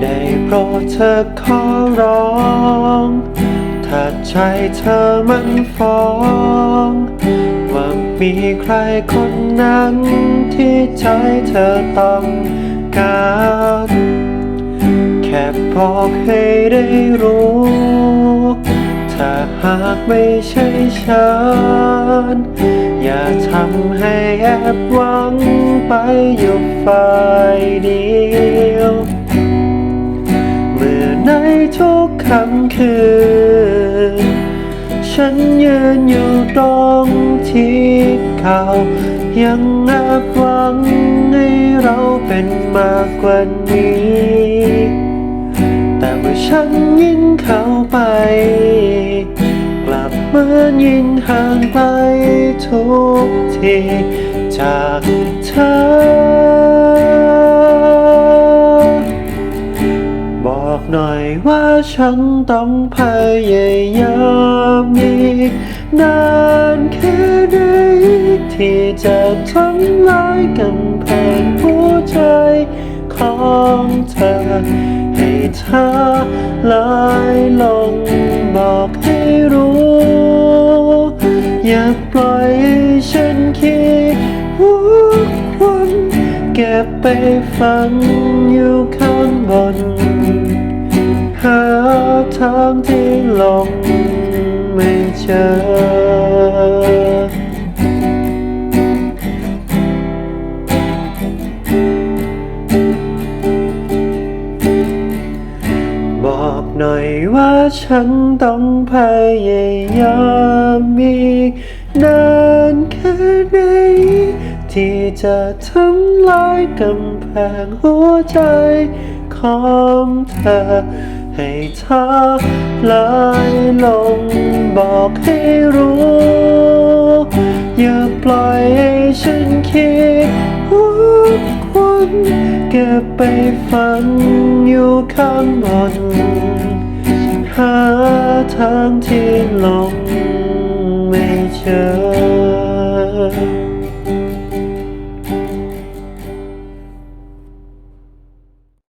ได้โปรดเธอขอร้อง ถ้าใจเธอมันฟ้อง ว่ามีใครคนนั้นที่ใจเธอต้องการแค่บอกให้ได้รู้ ถ้าหากไม่ใช่ฉัน อย่าทำให้แอบหวัง ไปอยู่ฝ่ายเดียว เมื่อในทุกคำคืน ฉันยืนอยู่ตรงที่เก่ายังแอบหวังให้เราเป็นมากกว่านี้ แต่เมื่อฉันยิ่งเข้าไป กลับเหมือนยิ่งห่างไปทุกที จากเธอ บอกหน่อยว่าฉันต้องพยายามอีกนานแค่ไหนที่จะทำลายกำแพงหัวใจของเธอ ให้เธอลายลงบอกให้รู้ อย่าปล่อย ก็บไปฝันอยู่ข้างบน หาทางที่ลงไม่เจอ บอกหน่อยว่าฉันต้องพยายามอีกนานแค่ไหน ที่จะทำลายกำแพงหัวใจของเธอ ให้เธอลายลงบอกให้รู้ อย่าปล่อยให้ฉันคิดทุกวันเก็บไปฝันอยู่ข้างบนหาทางที่ลง